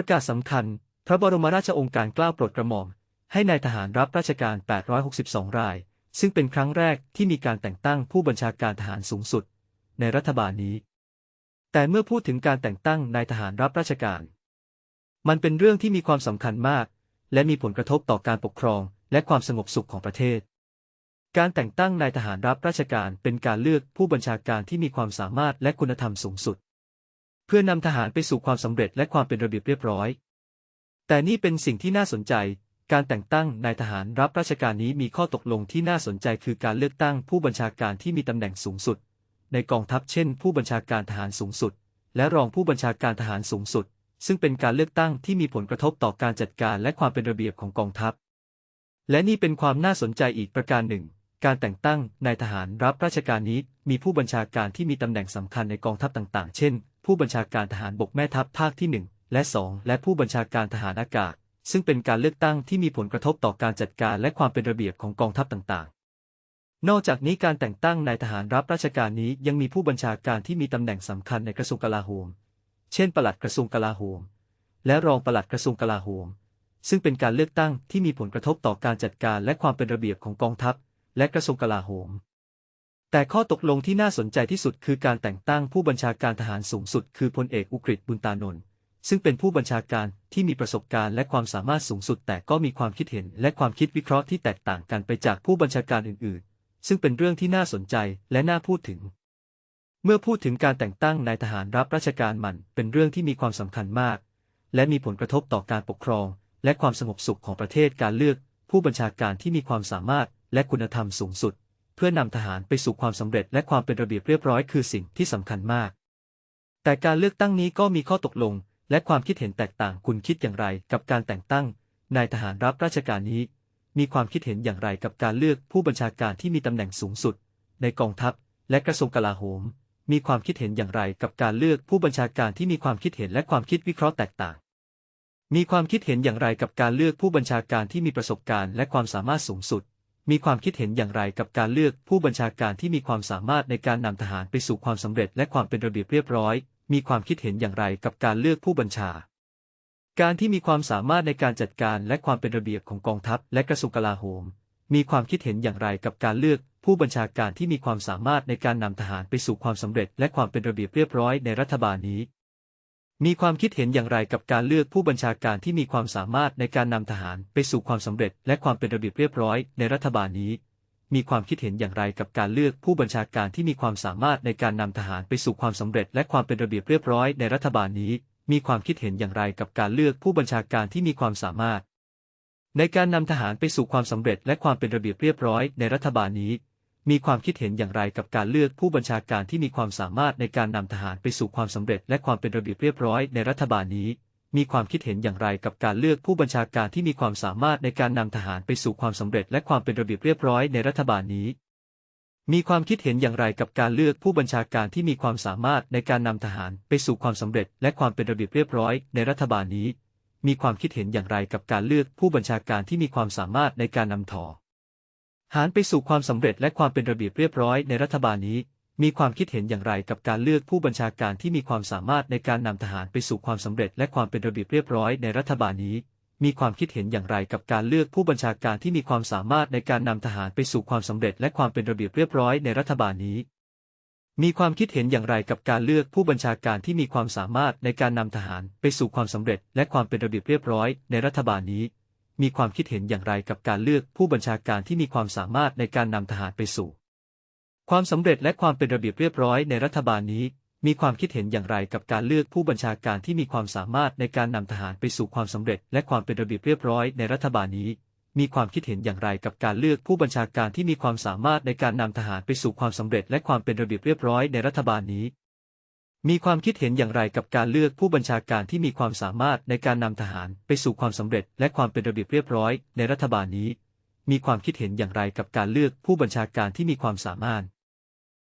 ประกาศสำคัญ พระบรมราชองค์การกล้าโปรดกระหม่อม ให้นายทหารรับราชการ 862 ราย ซึ่งเป็นครั้งแรกที่มีการแต่งตั้งผู้บัญชาการทหารสูงสุด ในรัฐบาลนี้ แต่เมื่อพูดถึงการแต่งตั้งนายทหารรับราชการ มันเป็นเรื่องที่มีความสำคัญมาก และมีผลกระทบต่อการปกครองและความสงบสุขของประเทศ การแต่งตั้งนายทหารรับราชการเป็นการเลือกผู้บัญชาการที่มีความสามารถและคุณธรรมสูงสุด เพื่อนำทหารไปสู่ความสำเร็จและความเป็นระเบียบเรียบร้อย แต่นี่เป็นสิ่งที่น่าสนใจ การแต่งตั้งนายทหารรับราชการนี้มีข้อตกลงที่น่าสนใจคือการเลือกตั้งผู้บัญชาการที่มีตำแหน่งสูงสุด ในกองทัพเช่น ผู้บัญชาการทหารสูงสุด และรองผู้บัญชาการทหารสูงสุด ซึ่งเป็นการเลือกตั้งที่มีผลกระทบต่อการจัดการและความเป็นระเบียบของกองทัพ และนี่เป็นความน่าสนใจอีกประการหนึ่งการแต่งตั้งนายทหารรับราชการนี้มีผู้บัญชาการที่มีตำแหน่งสำคัญในกองทัพต่างๆ เช่น ผู้บัญชาการทหารบกแม่ทัพภาคที่ 1 และ 2 และผู้บัญชาการทหารอากาศ ซึ่งเป็นการเลือกตั้งที่มีผลกระทบต่อการจัดการและความเป็นระเบียบของกองทัพต่างๆ นอกจากนี้การแต่งตั้งนายทหารรับราชการนี้ยังมีผู้บัญชาการที่มีตำแหน่งสำคัญในกระทรวงกลาโหม เช่นปลัดกระทรวงกลาโหม และรองปลัดกระทรวงกลาโหม ซึ่งเป็นการเลือกตั้งที่มีผลกระทบต่อการจัดการและความเป็นระเบียบของกองทัพ และกระทรวงกลาโหม แต่ข้อตกลงที่น่าสนใจที่สุดคือการแต่งตั้งผู้บัญชาการทหารสูงสุด คือพลเอกอุกฤษบุญตานนท์ซึ่งเป็นผู้บัญชาการที่มีประสบการณ์และความสามารถสูงสุด แต่ก็มีความคิดเห็นและความคิดวิเคราะห์ที่แตกต่างกันไปจากผู้บัญชาการอื่น ๆ ซึ่งเป็นเรื่องที่น่าสนใจและน่าพูดถึง เมื่อพูดถึงการแต่งตั้งนายทหารรับราชการมันเป็นเรื่องที่มีความสำคัญมาก และมีผลกระทบต่อการปกครอง และความสงบสุขของประเทศการเลือก ผู้บัญชาการที่มีความสามารถและคุณธรรมสูงสุด เพื่อนำทหารไปสู่ความสำเร็จและความเป็นระเบียบเรียบร้อยคือสิ่งที่สำคัญมาก แต่การเลือกตั้งนี้ก็มีข้อตกลง และความคิดเห็นแตกต่างคุณคิดอย่างไรกับการแต่งตั้งนายทหารรับราชการนี้ มีความคิดเห็นอย่างไรกับการเลือกผู้บัญชาการที่มีตำแหน่งสูงสุด ในกองทัพ และกระทรวงกลาโหม มีความคิดเห็นอย่างไรกับการเลือกผู้บัญชาการที่มีความคิดเห็นและความคิดวิเคราะห์แตกต่าง มีความคิดเห็นอย่างไรกับการเลือกผู้บัญชาการที่มีประสบการณ์และความสามารถสูงสุด มีความคิดเห็นอย่างไรกับการเลือกผู้บัญชาการที่มีความสามารถในการนำทหารไปสู่ความสำเร็จและความเป็นระเบียบเรียบร้อย มีความคิดเห็นอย่างไรกับการเลือกผู้บัญชา การที่มีความสามารถในการจัดการและความเป็นระเบียบของกองทัพและกระทรวงกลาโหม มีความคิดเห็นอย่างไรกับการเลือกผู้บัญชาการที่มีความสามารถในการนำทหารไปสู่ความสำเร็จและความเป็นระเบียบเรียบร้อยในรัฐบาลนี้ มีความคิดเห็นอย่างไรกับการเลือกผู้บัญชาการที่มีความสามารถในการนำทหารไปสู่ความสำเร็จและความเป็นระเบียบเรียบร้อยในรัฐบาลนี้ มีความคิดเห็นอย่างไรกับการเลือกผู้บัญชาการที่มีความสามารถในการนำทหารไปสู่ความสำเร็จและความเป็นระเบียบเรียบร้อยในรัฐบาลนี้ มีความคิดเห็นอย่างไรกับการเลือกผู้บัญชาการที่มีความสามารถ ในการนำทหารไปสู่ความสำเร็จและความเป็นระเบียบเรียบร้อยในรัฐบาลนี้ มีความคิดเห็นอย่างไรกับการเลือกผู้บัญชาการที่มีความสามารถในการนำทหารไปสู่ความสำเร็จและความเป็นระเบียบเรียบร้อยในรัฐบาลนี้ มีความคิดเห็นอย่างไรกับการเลือกผู้บัญชาการที่มีความสามารถในการนำทหารไปสู่ความสำเร็จและความเป็นระเบียบเรียบร้อยในรัฐบาลนี้ มีความคิดเห็นอย่างไรกับการเลือกผู้บัญชาการที่มีความสามารถในการนำทหารไปสู่ความสำเร็จและความเป็นระเบียบเรียบร้อยในรัฐบาลนี้ มีความคิดเห็นอย่างไรกับการเลือกผู้บัญชาการที่มีความสามารถในการนำถอ หารไปสู่ความสำเร็จและความเป็นระเบียบเรียบร้อยในรัฐบาลนี้ มีความคิดเห็นอย่างไรกับการเลือกผู้บัญชาการที่มีความสามารถในการนำทหารไปสู่ความสำเร็จและความเป็นระเบียบเรียบร้อยในรัฐบาลนี้ มีความคิดเห็นอย่างไรกับการเลือกผู้บัญชาการที่มีความสามารถในการนำทหารไปสู่ความสำเร็จและความเป็นระเบียบเรียบร้อยในรัฐบาลนี้ มีความคิดเห็นอย่างไรกับการเลือกผู้บัญชาการที่มีความสามารถในการนำทหารไปสู่ความสำเร็จและความเป็นระเบียบเรียบร้อยในรัฐบาลนี้ มีความคิดเห็นอย่างไรกับการเลือกผู้บัญชาการที่มีความสามารถในการนำทหารไปสู่ ความสำเร็จและความเป็นระเบียบเรียบร้อยในรัฐบาลนี้ มีความคิดเห็นอย่างไรกับการเลือกผู้บัญชาการที่มีความสามารถในการนำทหารไปสู่ความสำเร็จ และความเป็นระเบียบเรียบร้อยในรัฐบาลนี้ มีความคิดเห็นอย่างไรกับการเลือกผู้บัญชาการที่มีความสามารถในการนำทหารไปสู่ความสำเร็จ และความเป็นระเบียบเรียบร้อยในรัฐบาลนี้ มีความคิดเห็นอย่างไรกับการเลือกผู้บัญชาการที่มีความสามารถในการนำทหารไปสู่ความสำเร็จและความเป็นระเบียบเรียบร้อยในรัฐบาลนี้ มีความคิดเห็นอย่างไรกับการเลือกผู้บัญชาการที่มีความสามารถ